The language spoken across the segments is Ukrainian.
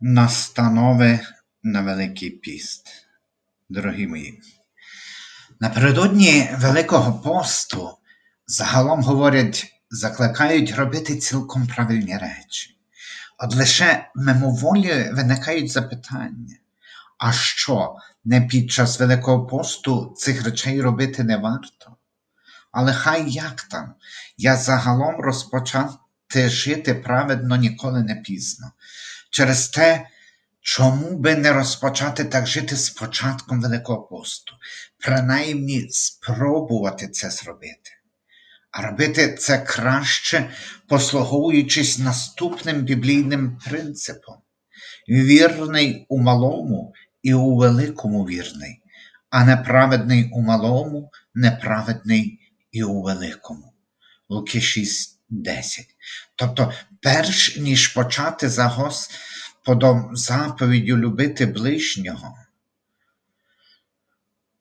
Настанови на Великий піст. Дорогі мої, напередодні Великого посту загалом говорять, закликають робити цілком правильні речі. От лише мимоволі виникають запитання, а що, не під час Великого посту цих речей робити не варто? Але хай як там, я загалом розпочати жити праведно ніколи не пізно. Через те, чому би не розпочати так жити з початком Великого посту, принаймні спробувати це зробити. А робити це краще, послуговуючись наступним біблійним принципом: вірний у малому і у великому вірний, а неправедний у малому, неправедний і у великому. Луки 6.10. Тобто, перш ніж почати за Господом заповіддю любити ближнього,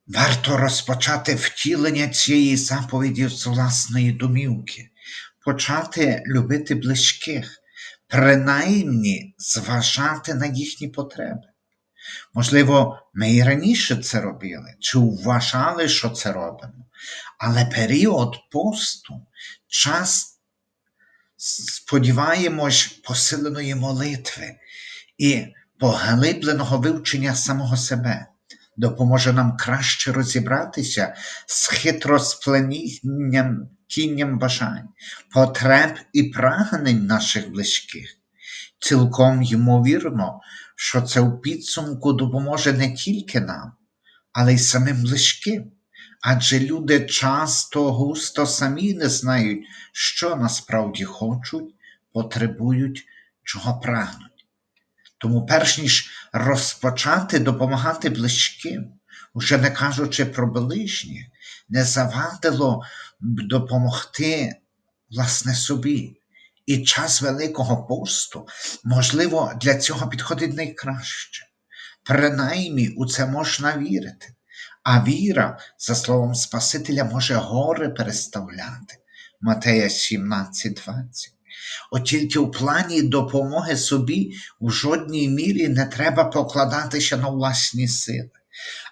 варто розпочати втілення цієї заповіді з власної домівки, почати любити близьких, принаймні зважати на їхні потреби. Можливо, ми і раніше це робили, чи вважали, що це робимо, але період посту, час, сподіваємось, посиленої молитви і поглибленого вивчення самого себе допоможе нам краще розібратися з хитросплетінням кінням бажань, потреб і прагнень наших близьких. Цілком ймовірно, що це у підсумку допоможе не тільки нам, але й самим близьким. Адже люди часто густо самі не знають, що насправді хочуть, потребують, чого прагнуть. Тому, перш ніж розпочати допомагати близьким, уже не кажучи про ближнє, не завадило б допомогти власне собі. І час Великого посту, можливо, для цього підходить найкраще. Принаймні у це можна вірити. А віра, за словом Спасителя, може гори переставляти. Матея 17, 20. От тільки у плані допомоги собі в жодній мірі не треба покладатися на власні сили,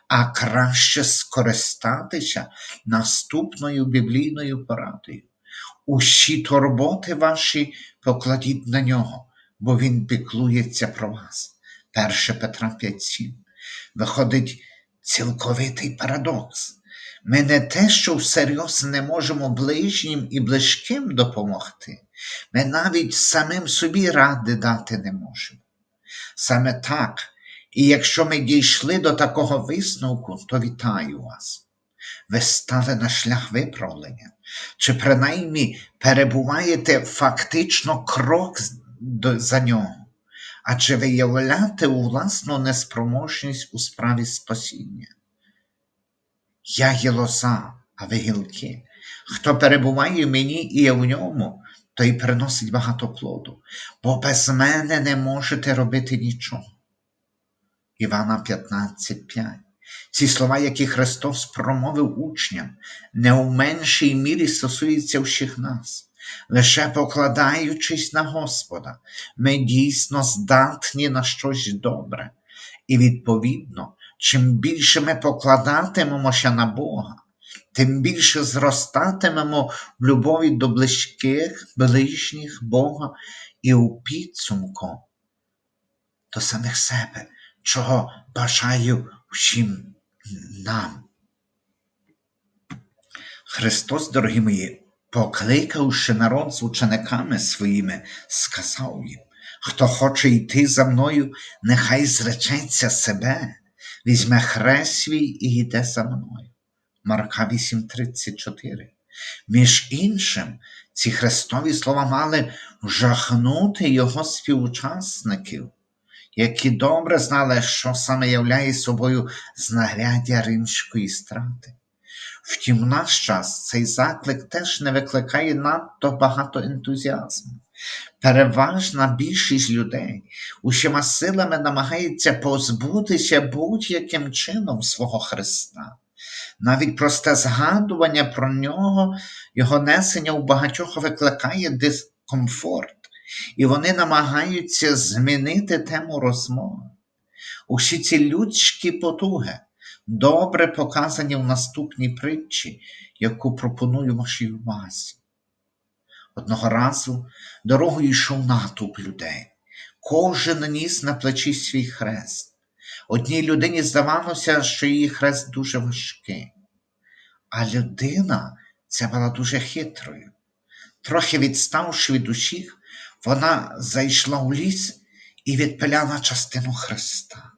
а краще скористатися наступною біблійною порадою. Усі турботи ваші покладіть на нього, бо він піклується про вас. 1 Петра 5.7. Виходить цілковитий парадокс. Ми не те, що всерйоз не можемо ближнім і близьким допомогти, ми навіть самим собі ради дати не можемо. Саме так, і якщо ми дійшли до такого висновку, то вітаю вас. Ви стали на шлях виправлення, чи принаймні перебуваєте фактично крок за нього, адже виявляти у власну неспроможність у справі спасіння. Я є лоза, а ви гілки. Хто перебуває в мені і є в ньому, той приносить багато плоду, бо без мене не можете робити нічого. Івана 15,5 Ці слова, які Христос промовив учням, не у меншій мірі стосуються всіх нас. Лише покладаючись на Господа, ми дійсно здатні на щось добре, і, відповідно, чим більше ми покладатимемося на Бога, тим більше зростатимемо в любові до близьких, ближніх Бога і у підсумку до самих себе, чого бажаю всім нам. Христос, дорогі мої, покликавши народ з учениками своїми, сказав їм, хто хоче йти за мною, нехай зречеться себе, візьме хрест свій і йде за мною. Марка 8:34. Між іншим, ці хрестові слова мали жахнути його співучасників, які добре знали, що саме являє собою знаряддя римської страти. Втім, в наш час цей заклик теж не викликає надто багато ентузіазму. Переважна більшість людей усіма силами намагається позбутися будь-яким чином свого Христа. Навіть просте згадування про нього, його несення у багатьох викликає дискомфорт і вони намагаються змінити тему розмови. Усі ці людські потуги добре показані в наступній притчі, яку пропоную вашій увазі. Одного разу дорогою йшов натовп людей. Кожен ніс на плечі свій хрест. Одній людині здавалося, що її хрест дуже важкий. А людина ця була дуже хитрою. Трохи відставши від усіх, вона зайшла у ліс і відпиляла частину хреста.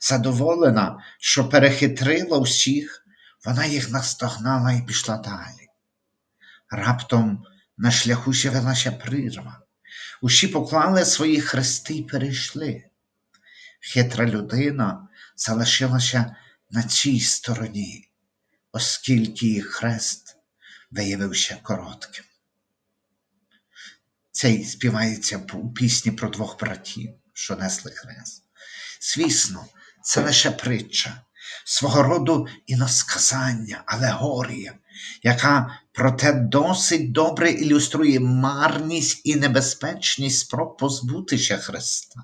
Задоволена, що перехитрила всіх, вона їх настогнала і пішла далі. Раптом на шляху з'явилася прірва. Усі поклали свої хрести і перейшли. Хитра людина залишилася на цій стороні, оскільки її хрест виявився коротким. Цей співається у пісні про двох братів, що несли хрест. Звісно, це лише притча, свого роду іносказання, алегорія, яка проте досить добре ілюструє марність і небезпечність спроб позбутися Христа.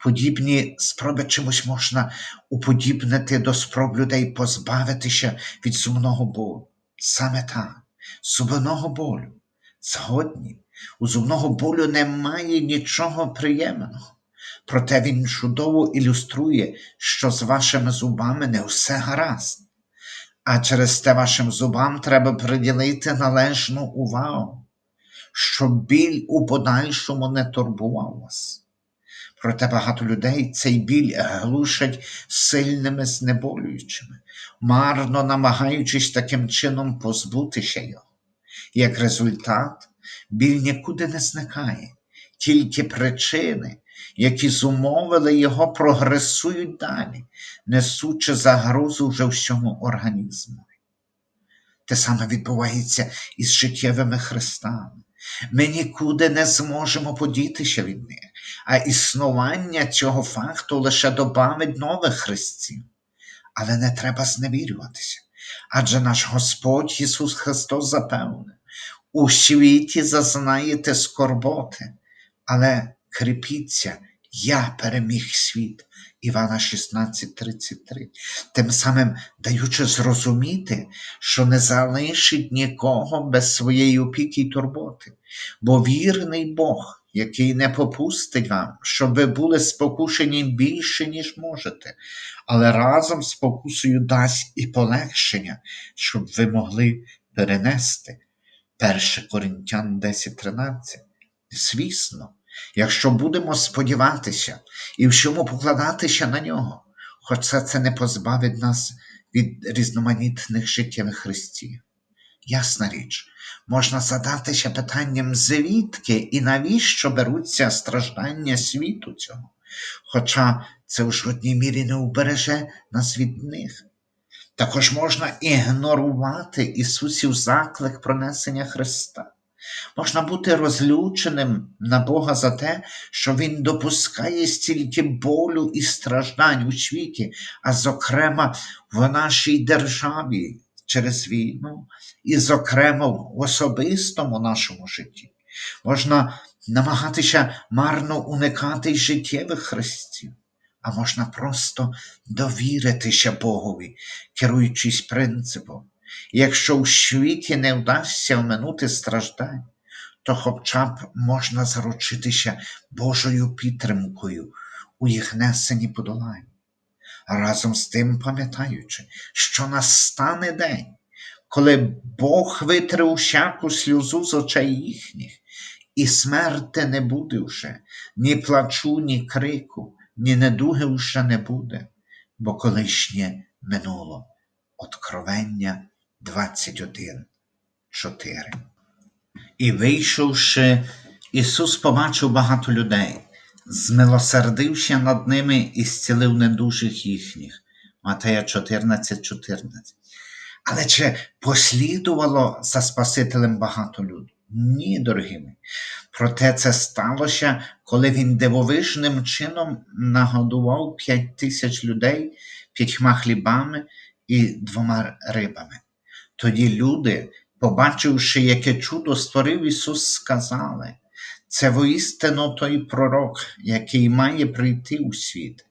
Подібні спроби чимось можна уподібнити до спроб людей позбавитися від сумного болю. Саме так, сумного болю. Згодні, у зумного болю немає нічого приємного. Проте він чудово ілюструє, що з вашими зубами не все гаразд, а через те вашим зубам треба приділити належну увагу, щоб біль у подальшому не турбував вас. Проте багато людей цей біль глушать сильними знеболюючими, марно намагаючись таким чином позбутися його. Як результат, біль нікуди не зникає, тільки причини, які зумовили його, прогресують далі, несучи загрозу вже всьому організму. Те саме відбувається із життєвими хрестами. Ми нікуди не зможемо подітися від них, а існування цього факту лише добавить нових хрестів. Але не треба зневірюватися. Адже наш Господь Ісус Христос запевнив, у світі зазнаєте скорботи, але кріпіться, я переміг світ. Івана 16:33, тим самим даючи зрозуміти, що не залишить нікого без своєї опіки й турботи, бо вірний Бог, який не попустить вам, щоб ви були спокушені більше, ніж можете, але разом з спокусою дасть і полегшення, щоб ви могли перенести. 1 Коринтян 10:13. Звісно, якщо будемо сподіватися і в чому покладатися на нього, хоча це не позбавить нас від різноманітних життєвих хрестів. Ясна річ, можна задатися питанням, звідки і навіщо беруться страждання світу цього, хоча це в жодній мірі не убереже нас від них. Також можна ігнорувати Ісусів заклик пронесення Христа. Можна бути розлюченим на Бога за те, що Він допускає стільки болю і страждань у світі, а зокрема в нашій державі через війну, і, зокрема, в особистому нашому житті. Можна намагатися марно уникати життєвих хрестів, а можна просто довіритися Богові, керуючись принципом. Якщо у світі не вдасться оминути страждань, то хоча б можна заручитися Божою підтримкою у їх несенні подолань. Разом з тим пам'ятаючи, що настане день, коли Бог витре усяку сльозу з очей їхніх, і смерти не буде вже, ні плачу, ні крику, ні недуги вже не буде, бо колишнє минуло. Откровення 21, 4. І вийшовши, Ісус побачив багато людей, змилосердився над ними і зцілив недужих їхніх. Матея 14, 14. Але чи послідувало за Спасителем багато людей? Ні, дорогі мої. Проте це сталося, коли він дивовижним чином нагодував п'ять тисяч людей п'ятьма хлібами і двома рибами. Тоді люди, побачивши, яке чудо створив Ісус, сказали, Це воістину той пророк, який має прийти у світ.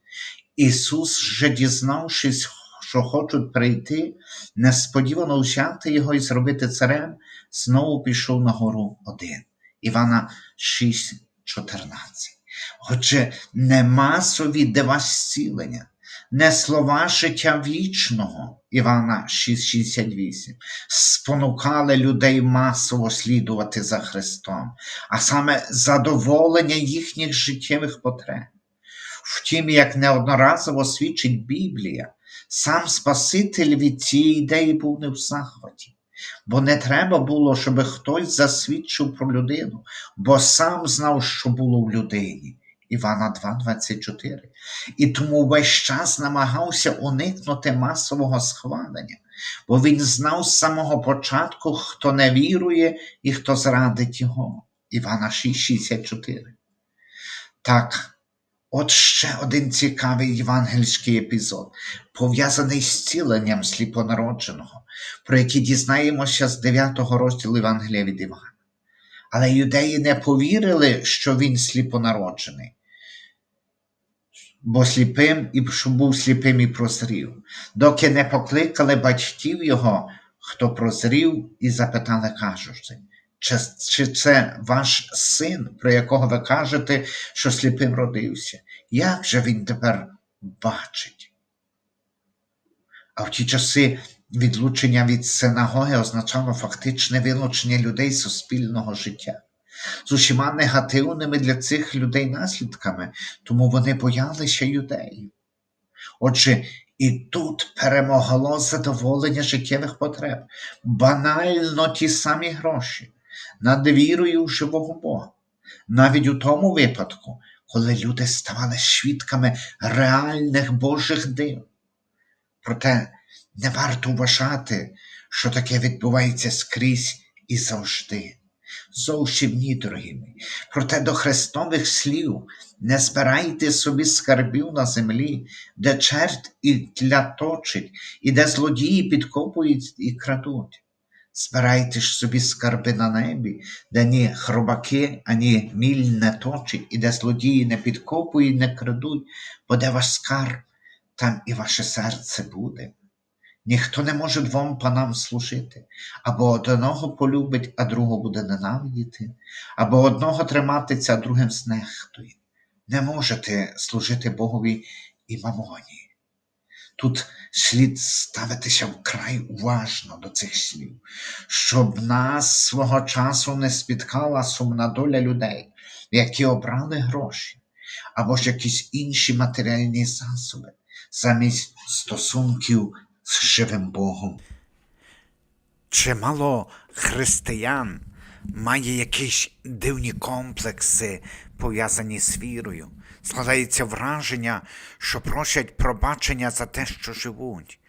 Ісус, же дізнавшись, що хочуть прийти, несподівано взяти його і зробити царем, знову пішов на гору один. Івана 6,14. Отже, не масові дива зцілення, не слова життя вічного Івана 6,68 спонукали людей масово слідувати за Христом, а саме задоволення їхніх життєвих потреб. Втім, як неодноразово свідчить Біблія, сам Спаситель від цієї ідеї був не в захваті, бо не треба було, щоб хтось засвідчив про людину, бо сам знав, що було в людині. Івана 2,24. І тому весь час намагався уникнути масового схвалення, бо він знав з самого початку, хто не вірує і хто зрадить його. Івана 6,64. Так, от ще один цікавий євангельський епізод, пов'язаний з зціленням сліпонародженого, про який дізнаємося з 9 розділу Євангелія від Івана. Але юдеї не повірили, що він сліпонароджений, бо сліпим і що був сліпим і прозрів, доки не покликали батьків його, хто прозрів, і запитали, кажучи, чи, чи це ваш син, про якого ви кажете, що сліпим родився? Як же він тепер бачить? А в ті часи відлучення від синагоги означало фактичне вилучення людей з суспільного життя. З усіма негативними для цих людей наслідками, тому вони боялися юдеїв. Отже, і тут перемогло задоволення життєвих потреб, банально ті самі гроші, над вірою в живого Бога. Навіть у тому випадку, коли люди ставали свідками реальних Божих див. Проте не варто вважати, що таке відбувається скрізь і завжди. Зовсім ні. Проте до хрестових слів не збирайте собі скарбів на землі, де черт і тля точить, і де злодії підкопують і крадуть. Збирайте ж собі скарби на небі, де ні хробаки, ані міль не точить, і де злодії не підкопують, не крадуть, бо де ваш скарб, там і ваше серце буде. Ніхто не може двом панам служити, або одного полюбить, а другого буде ненавидіти, або одного триматися, а другим знехтує. Не можете служити Богові і мамоні. Тут слід ставитися вкрай уважно до цих слів, щоб нас свого часу не спіткала сумна доля людей, які обрали гроші, або ж якісь інші матеріальні засоби, замість стосунків з живим Богом. Чимало християн має якісь дивні комплекси, пов'язані з вірою. Складається враження, що просять пробачення за те, що живуть,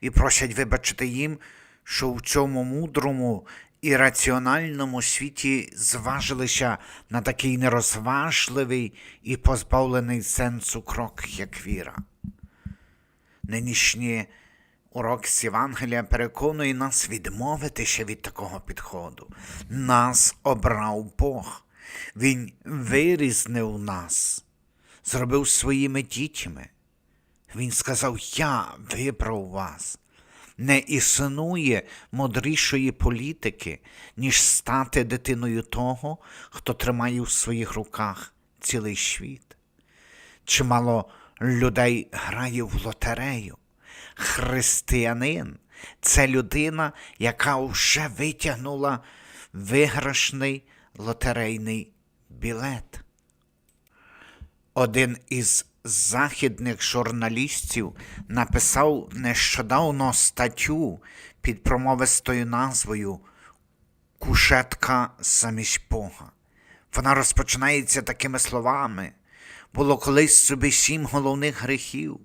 і просять вибачити їм, що в цьому мудрому і раціональному світі зважилися на такий нерозважливий і позбавлений сенсу крок, як віра. Нинішні урок з Євангелія переконує нас відмовитися від такого підходу. Нас обрав Бог. Він вирізнив нас, зробив своїми дітьми. Він сказав: Я вибрав вас. Не існує мудрішої політики, ніж стати дитиною того, хто тримає в своїх руках цілий світ. Чимало людей грає в лотерею. Християнин це людина, яка вже витягнула виграшний лотерейний білет. Один із західних журналістів написав нещодавно статтю під промовистою назвою Кушетка замість Бога. Вона розпочинається такими словами. Було колись собі сім головних гріхів.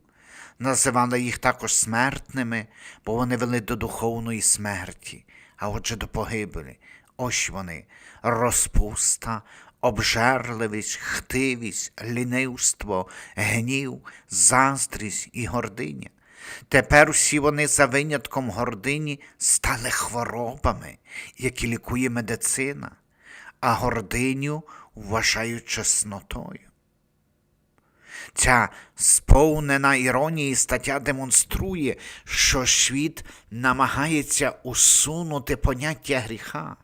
Називали їх також смертними, бо вони вели до духовної смерті, а отже до погибелі. Ось вони розпуста, обжерливість, хтивість, лінивство, гнів, заздрість і гординя. Тепер всі вони за винятком гордині стали хворобами, які лікує медицина, а гординю вважають чеснотою. Ця сповнена іронії стаття демонструє, що світ намагається усунути поняття гріха.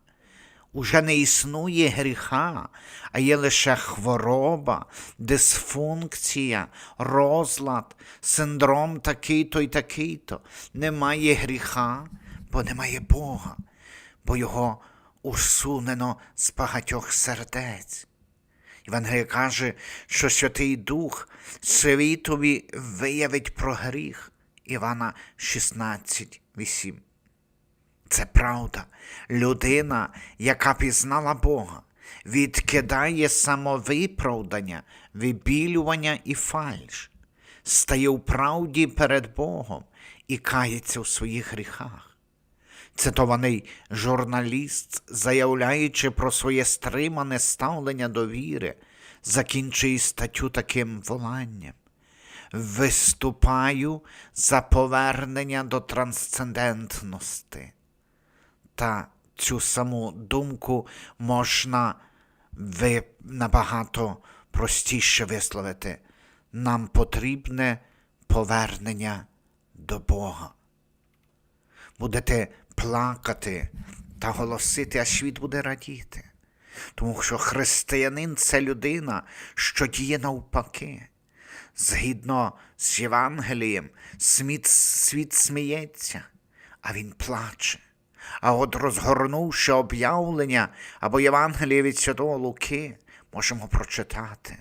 Уже не існує гріха, а є лише хвороба, дисфункція, розлад, синдром такий-то й такий-то. Немає гріха, бо немає Бога, бо його усунено з багатьох сердець. Євангелія каже, що Святий Дух світові виявить про гріх Івана 16, 8. Це правда. Людина, яка пізнала Бога, відкидає самовиправдання, вибілювання і фальш, стає у правді перед Богом і кається у своїх гріхах. Цитований журналіст, заявляючи про своє стримане ставлення до віри, закінчує статтю таким воланням. Виступаю за повернення до трансцендентності. Та цю саму думку можна ви набагато простіше висловити. Нам потрібне повернення до Бога будете плакати та голосити, а світ буде радіти. Тому що християнин це людина, що діє навпаки. Згідно з Євангелієм, світ, світ сміється, а він плаче. А от розгорнувши об'явлення або Євангеліє від Святого Луки, можемо прочитати.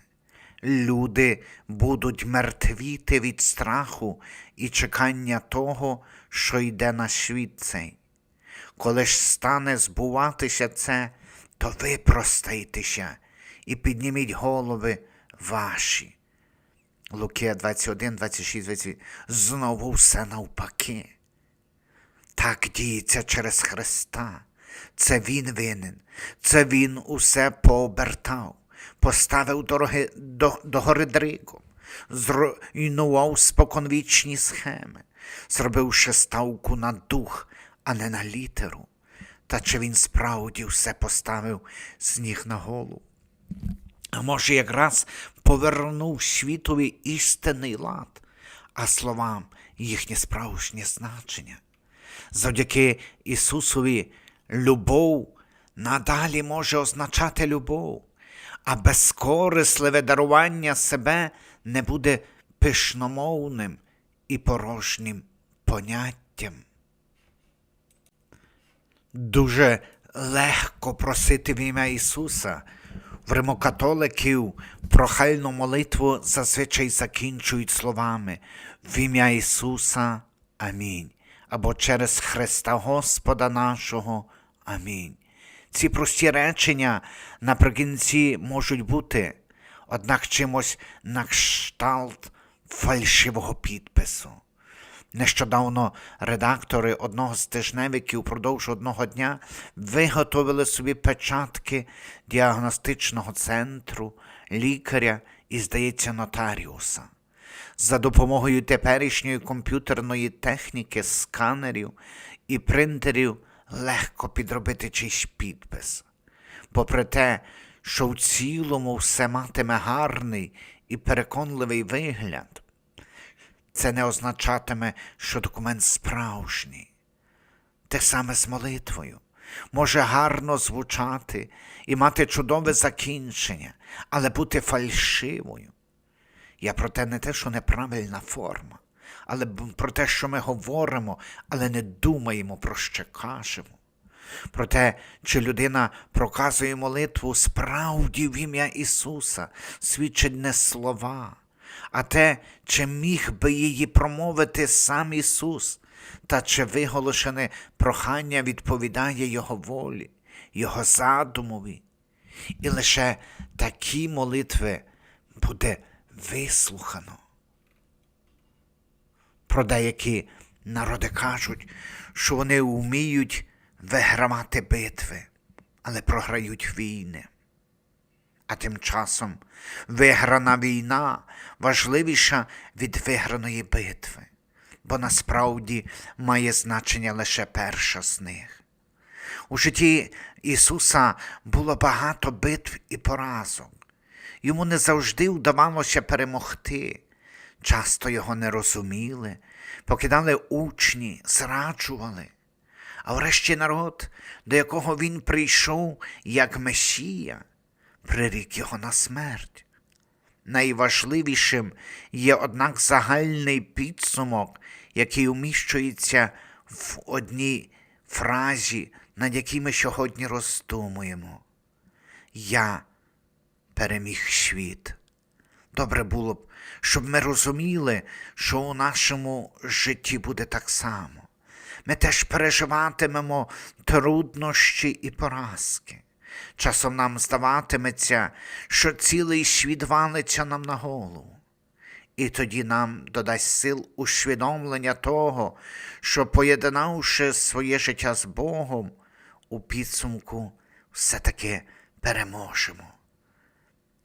Люди будуть мертвіти від страху і чекання того, що йде на світ цей. Коли ж стане збуватися це, то ви простайтеся і підніміть голови ваші. Луки 21, 26, 28. Знову все навпаки. Так діється через Христа. Це Він винен, це Він усе пообертав, поставив дороги до, до гори дригом, зруйнував споконвічні схеми, зробивши ставку на дух, а не на літеру. Та чи він справді все поставив з ніг на голову? А може, якраз повернув світові істинний лад, а словам їхнє справжнє значення. Завдяки Ісусові любов надалі може означати любов, а безкорисливе дарування себе не буде пишномовним і порожнім поняттям. Дуже легко просити в ім'я Ісуса. В римокатоликів прохальну молитву зазвичай закінчують словами в ім'я Ісуса Амінь. Або через Христа Господа нашого Амінь. Ці прості речення наприкінці можуть бути, однак чимось на кшталт фальшивого підпису. Нещодавно редактори одного з тижневиків упродовж одного дня виготовили собі печатки діагностичного центру, лікаря і, здається, нотаріуса. За допомогою теперішньої комп'ютерної техніки, сканерів і принтерів легко підробити чийсь підпис. Попри те, що в цілому все матиме гарний і переконливий вигляд, це не означатиме, що документ справжній. Те саме з молитвою. Може гарно звучати і мати чудове закінчення, але бути фальшивою. Я про те не те, що неправильна форма, але про те, що ми говоримо, але не думаємо про що кажемо. Про те, чи людина проказує молитву справді в ім'я Ісуса, свідчить не слова, а те, чи міг би її промовити сам Ісус, та чи виголошене прохання відповідає Його волі, Його задумові. І лише такі молитви буде вислухано. Про деякі народи кажуть, що вони вміють вигравати битви, але програють війни. А тим часом виграна війна важливіша від виграної битви, бо насправді має значення лише перша з них. У житті Ісуса було багато битв і поразок. Йому не завжди вдавалося перемогти. Часто його не розуміли, покидали учні, зраджували. А врешті народ, до якого він прийшов як Месія, прирік його на смерть. Найважливішим є, однак, загальний підсумок, який уміщується в одній фразі, над якій ми сьогодні роздумуємо. Я переміг світ. Добре було б, щоб ми розуміли, що у нашому житті буде так само. Ми теж переживатимемо труднощі і поразки. Часом нам здаватиметься, що цілий світ валиться нам на голову. І тоді нам додасть сил усвідомлення того, що, поєднавши своє життя з Богом, у підсумку все-таки переможемо.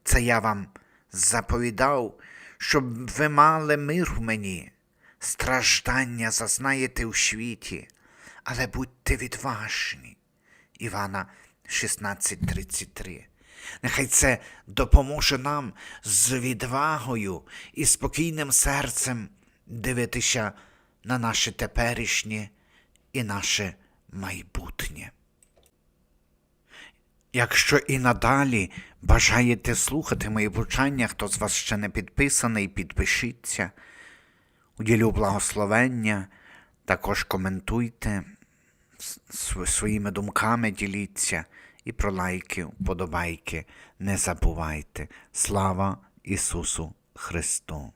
Це я вам заповідав, щоб ви мали мир в мені, страждання зазнаєте у світі, але будьте відважні. Івана 16:33. Нехай це допоможе нам з відвагою і спокійним серцем дивитися на наше теперішнє і наше майбутнє. Якщо і надалі бажаєте слухати мої повчання, хто з вас ще не підписаний, підпишіться, уділю благословення, також коментуйте, своїми думками діліться і про лайки, вподобайки не забувайте. Слава Ісусу Христу!